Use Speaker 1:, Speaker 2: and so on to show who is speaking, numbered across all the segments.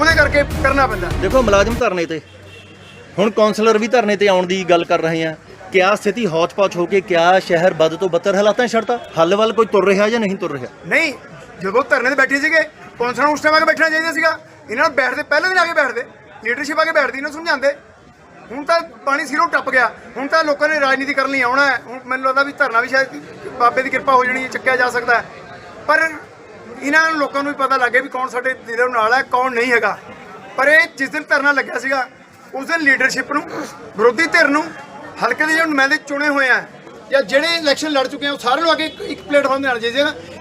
Speaker 1: ਉਹਦੇ ਕਰਕੇ ਕਰਨਾ ਪੈਂਦਾ।
Speaker 2: ਦੇਖੋ ਮੁਲਾਜ਼ਮ ਧਰਨੇ ਤੇ। ਹੁਣ ਕਾਉਂਸਲਰ ਵੀ ਧਰਨੇ ਤੇ ਆਉਣ ਦੀ ਗੱਲ ਕਰ ਰਹੇ ਆ। ਕਿਆ ਸਥਿਤੀ ਹੌਚ-ਪੌਚ ਹੋ ਕੇ ਕਿਆ ਸ਼ਹਿਰ ਵੱਧ ਤੋਂ ਬੱਤਰ ਹਾਲਾਤਾਂ 'ਚ ਛੱਡਤਾ? ਹੱਲ ਵੱਲ ਕੋਈ ਤੁਰ ਰਿਹਾ ਜਾਂ ਨਹੀਂ ਤੁਰ ਰਿਹਾ?
Speaker 1: ਨਹੀਂ ਜਦੋਂ ਧਰਨੇ ਤੇ ਬੈਠੇ ਸੀਗੇ ਕੌਂਸਲਰ ਉਸ ਟਾਈਮ ਆ ਕੇ ਬੈਠਣਾ ਚਾਹੀਦਾ ਸੀਗਾ। ਇਹਨਾਂ ਨੂੰ ਬੈਠਦੇ ਪਹਿਲਾਂ ਵੀ ਨਾ ਕੇ ਬੈਠਦੇ। ਲੀਡਰਸ਼ਿਪ ਆ ਕੇ ਬੈਠਦੀ ਇਹਨਾਂ ਨੂੰ ਸਮਝਾਉਂਦੇ। ਹੁਣ ਤਾਂ ਪਾਣੀ ਸਿਰੋਂ ਟੱਪ ਗਿਆ। ਹੁਣ ਤਾਂ ਲੋਕਾਂ ਨੇ ਰਾਜਨੀਤੀ ਕਰਨ ਲਈ ਆਉਣਾ ਹੈ। ਹੁਣ ਮੈਨੂੰ ਲੱਗਦਾ ਵੀ ਧਰਨਾ ਵੀ ਸ਼ਾਇਦ ਬਾਬੇ ਦੀ ਕਿਰਪਾ ਹੋ ਜਾਣੀ ਚੱਕਿਆ ਜਾ ਸਕਦਾ ਪਰ ਇਹਨਾਂ ਨੂੰ ਲੋਕਾਂ ਨੂੰ ਵੀ ਪਤਾ ਲੱਗੇ ਵੀ ਕੌਣ ਸਾਡੇ ਦਿਲੋਂ ਨਾਲ ਹੈ, ਕੌਣ ਨਹੀਂ ਹੈਗਾ। ਪਰ ਇਹ ਜਿਸ ਦਿਨ ਧਰਨਾ ਲੱਗਿਆ ਸੀਗਾ, ਉਸ ਦਿਨ ਲੀਡਰਸ਼ਿਪ ਨੂੰ, ਵਿਰੋਧੀ ਧਿਰ ਨੂੰ ਹਲਕੇ ਦੇ ਜਿਹੜੇ ਨੁਮਾਇੰਦੇ ਚੁਣੇ ਹੋਏ ਆ, ਜਾਂ ਜਿਹੜੇ ਇਲੈਕਸ਼ਨ ਲੜ ਚੁੱਕੇ ਆ, ਉਹ ਸਾਰਿਆਂ ਨੂੰ ਅੱਗੇ ਇੱਕ- ਇੱਕ ਪਲੇਟਫਾਰਮ ਦੇ ਨਾਲ ਜੇ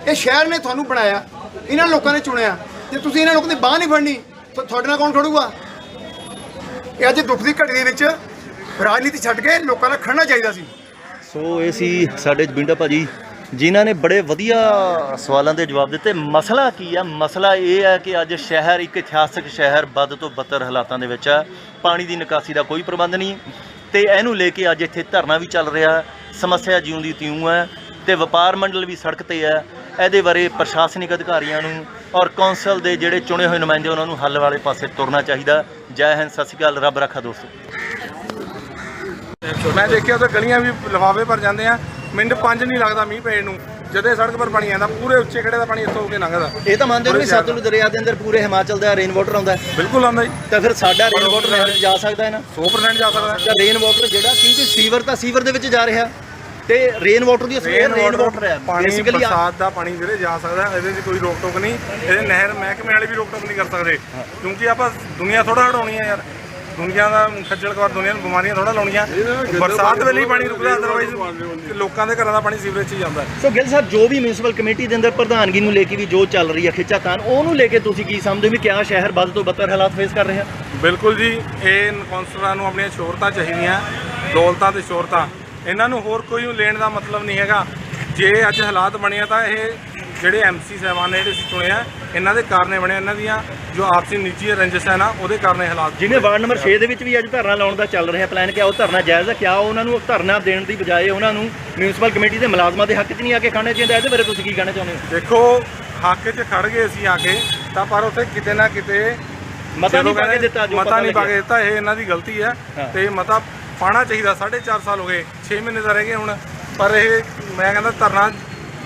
Speaker 1: ਇਹ ਸ਼ਹਿਰ ਨੇ ਤੁਹਾਨੂੰ ਬਣਾਇਆ, ਇਹਨਾਂ ਲੋਕਾਂ ਨੇ ਚੁਣਿਆ। ਜੇ ਤੁਸੀਂ ਇਹਨਾਂ ਲੋਕਾਂ ਦੀ ਬਾਹ ਨਹੀਂ ਫੜਨੀ, ਤਾਂ ਤੁਹਾਡੇ ਨਾਲ ਕੌਣ ਖੜੂਗਾ? ਇਹ ਅੱਜ ਦੁੱਖ ਦੀ ਘੜੀ ਦੇ ਵਿੱਚ ਰਾਜਨੀਤੀ ਛੱਡ ਕੇ ਲੋਕਾਂ ਨਾਲ ਖੜਨਾ ਚਾਹੀਦਾ ਸੀ।
Speaker 2: ਸੋ ਇਹ ਸੀ ਸਾਡੇ ਜਬਿੰਡਾ ਭਾਜੀ ਜਿਨ੍ਹਾਂ ਨੇ ਬੜੇ ਵਧੀਆ ਸਵਾਲਾਂ ਦੇ ਜਵਾਬ ਦਿੱਤੇ। ਮਸਲਾ ਕੀ ਆ? ਮਸਲਾ ਇਹ ਹੈ ਕਿ ਅੱਜ ਸ਼ਹਿਰ ਇੱਕ ਇਤਿਹਾਸਕ ਸ਼ਹਿਰ ਵੱਧ ਤੋਂ ਬਦਤਰ ਹਾਲਾਤਾਂ ਦੇ ਵਿੱਚ ਹੈ ਪਾਣੀ ਦੀ ਨਿਕਾਸੀ ਦਾ ਕੋਈ ਪ੍ਰਬੰਧ ਨਹੀਂ। ਤੇ ਇਹਨੂੰ ਲੈ ਕੇ ਅੱਜ ਇੱਥੇ ਧਰਨਾ ਵੀ ਚੱਲ ਰਿਹਾ। ਸਮੱਸਿਆ ਜਿਉਂ ਦੀ ਤਿਉਂ ਹੈ ਤੇ ਵਪਾਰ ਮੰਡਲ ਵੀ ਸੜਕ ਤੇ ਹੈ ਇਹਦੇ ਬਾਰੇ ਪ੍ਰਸ਼ਾਸਨਿਕ ਅਧਿਕਾਰੀਆਂ ਨੂੰ ਔਰ ਕੌਂਸਲ ਦੇ ਜਿਹੜੇ ਚੁਣੇ ਹੋਏ ਨੁਮਾਇੰਦੇ, ਉਹਨਾਂ ਨੂੰ ਹੱਲ ਵਾਲੇ ਪਾਸੇ ਤੁਰਨਾ ਚਾਹੀਦਾ। ਜੈ ਹਿੰਦ, ਸਤਿ ਸ਼੍ਰੀ ਅਕਾਲ। ਰੱਬ ਰੱਖਾ ਦੋਸਤੋ।
Speaker 3: ਮੈਂ ਦੇਖਿਆ ਤਾਂ ਗਲੀਆਂ ਵੀ ਲਿਫਾਫੇ ਭਰ ਜਾਂਦੇ ਆ। ਮਿੰਟ ਪੰਜ ਨਹੀਂ ਲੱਗਦਾ ਮੀਂਹ ਪੈਣ ਨੂੰ। ਜਦੇ ਸੜਕ ਪਰ ਪਾਣੀ ਆਉਂਦਾ ਪੂਰੇ ਉੱਚੇ ਖੜੇ ਦਾ ਪਾਣੀ ਇੱਥੋਂ ਹੋ ਕੇ ਲੰਘਦਾ।
Speaker 2: ਇਹ ਤਾਂ ਮੰਨਦੇ ਹੋ ਵੀ ਸਤਲੁਜ ਦਰਿਆ ਦੇ ਅੰਦਰ ਪੂਰੇ ਹਿਮਾਚਲ ਦਾ ਰੇਨ ਵਾਟਰ ਆਉਂਦਾ ਹੈ।
Speaker 3: ਬਿਲਕੁਲ ਆਉਂਦਾ ਜੀ।
Speaker 2: ਤਾਂ ਫਿਰ ਸਾਡਾ ਰੇਨ ਵਾਟਰ ਨਹਿਰ 'ਚ ਜਾ ਸਕਦਾ ਹੈ ਨਾ?
Speaker 3: 100% ਜਾ ਸਕਦਾ
Speaker 2: ਤਾਂ ਰੇਨ ਵਾਟਰ ਜਿਹੜਾ ਕਿਉਂਕਿ ਸੀਵਰ ਤਾਂ ਸੀਵਰ ਦੇ ਵਿੱਚ ਜਾ ਰਿਹਾ। ਤੇ ਰੇਨ ਵਾਟਰ ਦੀ ਅਸਲ ਰੇਨ ਵਾਟਰ ਹੈ।
Speaker 3: ਪਾਣੀ ਬਰਸਾਤ ਦਾ ਪਾਣੀ ਵੀਰੇ ਜਾ ਸਕਦਾ ਇਹਦੇ 'ਚ ਕੋਈ ਰੋਕ ਟੋਕ ਨਹੀਂ। ਇਹਦੇ ਨਹਿਰ ਮਹਿਕਮੇ ਵਾਲੇ ਵੀ ਰੋਕ ਟੋਕ ਨਹੀਂ ਕਰ ਸਕਦੇ। ਕਿਉਂਕਿ ਆਪਾਂ ਦੁਨੀਆ ਥੋੜਾ ਹਟਾਉਣੀ ਹੈ ਯਾਰ। ਦੁਨੀਆ ਦਾ ਖੱਜਲ ਖਵਾਰ ਦੁਨੀਆ ਨੂੰ ਬਿਮਾਰੀਆਂ ਥੋੜਾ ਲਾਉਣੀਆਂ। ਬਰਸਾਤ ਵੇਲੇ ਹੀ ਪਾਣੀ ਰੁਕਦਾ ਅਦਰਵਾਈਜ਼ ਲੋਕਾਂ ਦੇ ਘਰਾਂ ਦਾ ਪਾਣੀ ਸੀਵਰੇਜ 'ਚ ਹੀ ਜਾਂਦਾ।
Speaker 2: ਸੋ ਗਿੱਲ ਸਾਹਿਬ ਜੋ ਵੀ ਮਿਊਨਿਸਪਲ ਕਮੇਟੀ ਦੇ ਅੰਦਰ ਪ੍ਰਧਾਨਗੀ ਨੂੰ ਲੈ ਕੇ ਵੀ ਜੋ ਚੱਲ ਰਹੀ ਹੈ ਖਿੱਚਾਤਾਨ ਉਹਨੂੰ ਲੈ ਕੇ ਤੁਸੀਂ ਕੀ ਸਮਝਦੇ ਹੋ ਵੀ ਕਿਆ ਸ਼ਹਿਰ ਵੱਧ ਤੋਂ ਬੱਤਰ ਹਾਲਾਤ ਫੇਸ ਕਰ ਰਿਹਾ?
Speaker 3: ਬਿਲਕੁਲ ਜੀ ਇਹ ਕੌਂਸਲਰਾਂ ਨੂੰ ਆਪਣੀਆਂ ਸ਼ੋਰਤਾਂ ਚਾਹੀਦੀਆਂ ਦੌਲਤਾਂ ਤੇ ਸ਼ੋਰਤਾਂ ਇਹਨਾਂ ਨੂੰ ਹੋਰ ਕੋਈ ਲੈਣ ਦਾ ਮਤਲਬ ਨਹੀਂ ਹੈਗਾ। ਜੇ ਅੱਜ ਹਾਲਾਤ ਬਣੇ ਆ ਤਾਂ ਇਹ ਜਿਹੜੇ ਐਮਸੀ ਸਾਹਿਬਾਨ ਨੇ ਜਿਹੜੇ ਅਸੀਂ ਚੁਣੇ ਆ ਇਹਨਾਂ ਦੇ ਕਾਰਨੇ ਬਣੇ ਇਹਨਾਂ ਦੀਆਂ ਜੋ ਆਪਸੀ ਨਿੱਜੀ ਰੰਜਿਸ਼ ਹੈ ਨਾ ਉਹਦੇ ਕਾਰਨੇ ਹਾਲਾਤ
Speaker 2: ਜਿਵੇਂ ਵਾਰਡ ਨੰਬਰ 6 ਦੇ ਵਿੱਚ ਵੀ ਅੱਜ ਧਰਨਾ ਲਾਉਣ ਦਾ ਚੱਲ ਰਿਹਾ ਪਲਾਨ ਕਿ ਉਹ ਧਰਨਾ ਜਾਇਜ਼ ਹੈ ਕਿਆ ਉਹਨਾਂ ਨੂੰ ਧਰਨਾ ਦੇਣ ਦੀ ਬਜਾਏ ਉਹਨਾਂ ਨੂੰ ਮਿਊਨਿਸਪਲ ਕਮੇਟੀ ਦੇ ਮੁਲਾਜ਼ਮਾਂ ਦੇ ਹੱਕ 'ਚ ਨਹੀਂ ਆ ਕੇ ਖਾਣੇ ਚਾਹੀਦਾ ਇਹਦੇ ਬਾਰੇ ਤੁਸੀਂ ਕੀ ਕਹਿਣਾ ਚਾਹੁੰਦੇ ਹੋ
Speaker 3: ਦੇਖੋ ਹੱਕ 'ਚ ਖੜ ਗਏ ਅਸੀਂ ਆ ਕੇ ਤਾਂ ਪਰ ਉੱਥੇ ਕਿਤੇ ਨਾ ਕਿਤੇ
Speaker 2: ਮਤਾ ਨਹੀਂ ਪਾ ਕੇ ਦਿੱਤਾ ਜੋ
Speaker 3: ਮਤਾ ਨਹੀਂ ਪਾ ਕੇ। ਦਿੱਤਾ ਇਹ ਇਹਨਾਂ ਦੀ ਗਲਤੀ ਹੈ
Speaker 2: ਹਾਂ।
Speaker 3: ਤੇ ਮਤਾ ਪਾਣਾ ਚਾਹੀਦਾ 4.5 ਸਾਲ ਹੋ ਗਏ 6 ਮਹੀਨੇ ਦਾ ਰਹਿ ਗਏ ਹੁਣ ਪਰ ਇਹ ਮੈਂ ਕਹਿੰਦਾ ਧਰਨਾ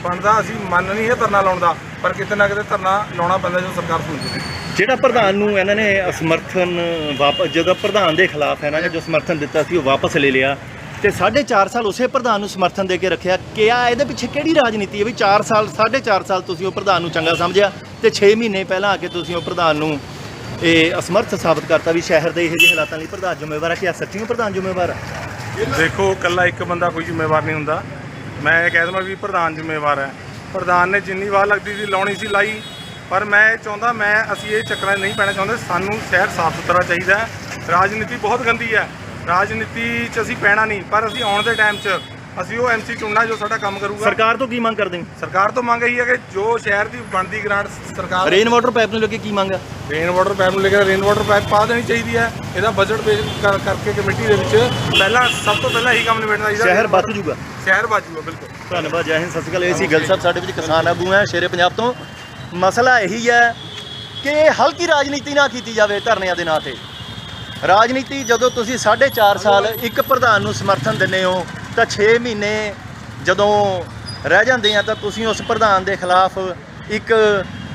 Speaker 3: ਬਣਦਾ ਅਸੀਂ ਮੰਨ ਨਹੀਂ ਹੈ ਧਰਨਾ ਲਾਉਣ ਦਾ ਪਰ ਕਿਤੇ ਨਾ ਕਿਤੇ ਧਰਨਾ ਲਾਉਣਾ ਪੈਂਦਾ ਜਦੋਂ ਸਰਕਾਰ ਸੁਣਦੀ ਹੈ।
Speaker 2: ਜਿਹੜਾ ਪ੍ਰਧਾਨ ਨੂੰ ਇਹਨਾਂ ਨੇ ਸਮਰਥਨ ਵਾਪਸ ਜਦੋਂ ਪ੍ਰਧਾਨ ਦੇ ਖਿਲਾਫ ਇਹਨਾਂ ਨੇ ਜੋ ਸਮਰਥਨ ਦਿੱਤਾ ਸੀ ਉਹ ਵਾਪਸ ਲੈ ਲਿਆ। ਤੇ 4.5 ਸਾਲ ਉਸੇ ਪ੍ਰਧਾਨ ਨੂੰ ਸਮਰਥਨ ਦੇ ਕੇ ਰੱਖਿਆ। ਕਿਆ ਇਹਦੇ ਪਿੱਛੇ ਕਿਹੜੀ ਰਾਜਨੀਤੀ ਹੈ ਵੀ 4 ਸਾਲ 4.5 ਸਾਲ ਤੁਸੀਂ ਉਹ ਪ੍ਰਧਾਨ ਨੂੰ ਚੰਗਾ ਸਮਝਿਆ ਤੇ 6 ਮਹੀਨੇ ਪਹਿਲਾਂ ਆ ਕੇ ਤੁਸੀਂ ਉਹ ਪ੍ਰਧਾਨ ਨੂੰ ਇਹ ਅਸਮਰਥ ਸਾਬਤ ਕਰਤਾ ਵੀ ਸ਼ਹਿਰ ਦੇ ਇਹੋ ਜਿਹੇ ਹਾਲਾਤਾਂ ਲਈ ਪ੍ਰਧਾਨ ਜ਼ਿੰਮੇਵਾਰ ਹੈ ਕਿ ਸੱਚੀਓ ਪ੍ਰਧਾਨ ਜ਼ਿੰਮੇਵਾਰ ਹੈ
Speaker 3: ਦੇਖੋ ਕੱਲਾ ਇੱਕ ਬੰਦਾ ਕੋਈ ਜ਼ਿੰਮੇਵਾਰ ਨਹੀਂ ਹੁੰਦਾ। ਮੈਂ ਇਹ ਕਹਿ ਦਵਾਂ ਵੀ ਪ੍ਰਧਾਨ ਜ਼ਿੰਮੇਵਾਰ ਹੈ। ਪ੍ਰਧਾਨ ਨੇ ਜਿੰਨੀ ਵਾਰ ਲੱਗਦੀ ਸੀ, ਲਾਉਣੀ ਸੀ, ਲਾਈ। ਪਰ ਮੈਂ ਇਹ ਚਾਹੁੰਦਾ, ਮੈਂ, ਅਸੀਂ ਇਹ ਚੱਕਰਾਂ 'ਚ ਨਹੀਂ ਪੈਣਾ ਚਾਹੁੰਦੇ। ਸਾਨੂੰ ਸ਼ਹਿਰ ਸਾਫ਼ ਸੁਥਰਾ ਚਾਹੀਦਾ ਰਾਜਨੀਤੀ ਬਹੁਤ ਗੰਦੀ ਹੈ। ਰਾਜਨੀਤੀ 'ਚ ਅਸੀਂ ਪੈਣਾ ਨਹੀਂ, ਪਰ ਅਸੀਂ ਆਉਣ ਦੇ ਟਾਈਮ 'ਚ ਅਸੀਂ ਉਹ ਐਮਸੀ ਚੁਣਨਾ ਜੋ ਸਾਡਾ ਕੰਮ ਕਰੂਗਾ।
Speaker 2: ਸਰਕਾਰ ਤੋਂ ਕੀ ਮੰਗ ਕਰਦੇ ਹੋ?
Speaker 3: ਸਰਕਾਰ ਤੋਂ ਮੰਗ ਇਹੀ ਹੈ ਕਿ ਜੋ ਸ਼ਹਿਰ ਦੀ ਬਣਦੀ ਗ੍ਰਾਂਟ ਸਰਕਾਰ
Speaker 2: ਰੇਨ ਵਾਟਰ ਪਾਈਪ ਨੂੰ ਲੈ ਕੇ ਕੀ ਮੰਗ ਹੈ?
Speaker 3: ਰੇਨ ਵਾਟਰ ਪਾਈਪ ਨੂੰ ਲੈ ਕੇ ਰੇਨ ਵਾਟਰ ਪਾਈਪ ਪਾ ਦੇਣੀ ਚਾਹੀਦੀ ਹੈ। ਇਹਦਾ ਬਜਟ ਪੇਸ਼ ਕਰ- ਕਰਕੇ ਕਮੇਟੀ ਦੇ ਵਿੱਚ ਪਹਿਲਾਂ ਸਭ ਤੋਂ ਪਹਿਲਾਂ ਇਹੀ ਕੰਮ ਨਿਬੇੜਨਾ ਚਾਹੀਦਾ।
Speaker 2: ਸ਼ਹਿਰ ਬਚ ਜੂਗਾ
Speaker 3: ਸ਼ਹਿਰ ਬਚ ਜੂਗਾ ਬਿਲਕੁਲ।
Speaker 2: ਧੰਨਵਾਦ ਜੈ ਹਿੰਦ ਸਤਿ ਸ਼੍ਰੀ ਅਕਾਲ। ਇਹ ਸੀ ਗੱਲ ਸਾਹਿਬ ਸਾਡੇ ਵਿੱਚ ਕਿਸਾਨ ਆਗੂ ਹੈ ਸ਼ੇਰੇ ਪੰਜਾਬ ਤੋਂ। ਮਸਲਾ ਇਹੀ ਹੈ ਕਿ ਹਲਕੀ ਰਾਜਨੀਤੀ ਨਾ ਕੀਤੀ ਜਾਵੇ ਧਰਨਿਆਂ ਦੇ ਨਾਂ ਤੇ। ਰਾਜਨੀਤੀ ਜਦੋਂ ਤੁਸੀਂ 4.5 ਸਾਲ ਇੱਕ ਪ੍ਰਧਾਨ ਨੂੰ ਸਮਰਥਨ ਦਿੰਦੇ ਹੋ ਤਾਂ 6 ਮਹੀਨੇ ਜਦੋਂ ਰਹਿ ਜਾਂਦੇ ਆ ਤਾਂ ਤੁਸੀਂ ਉਸ ਪ੍ਰਧਾਨ ਦੇ ਖਿਲਾਫ ਇੱਕ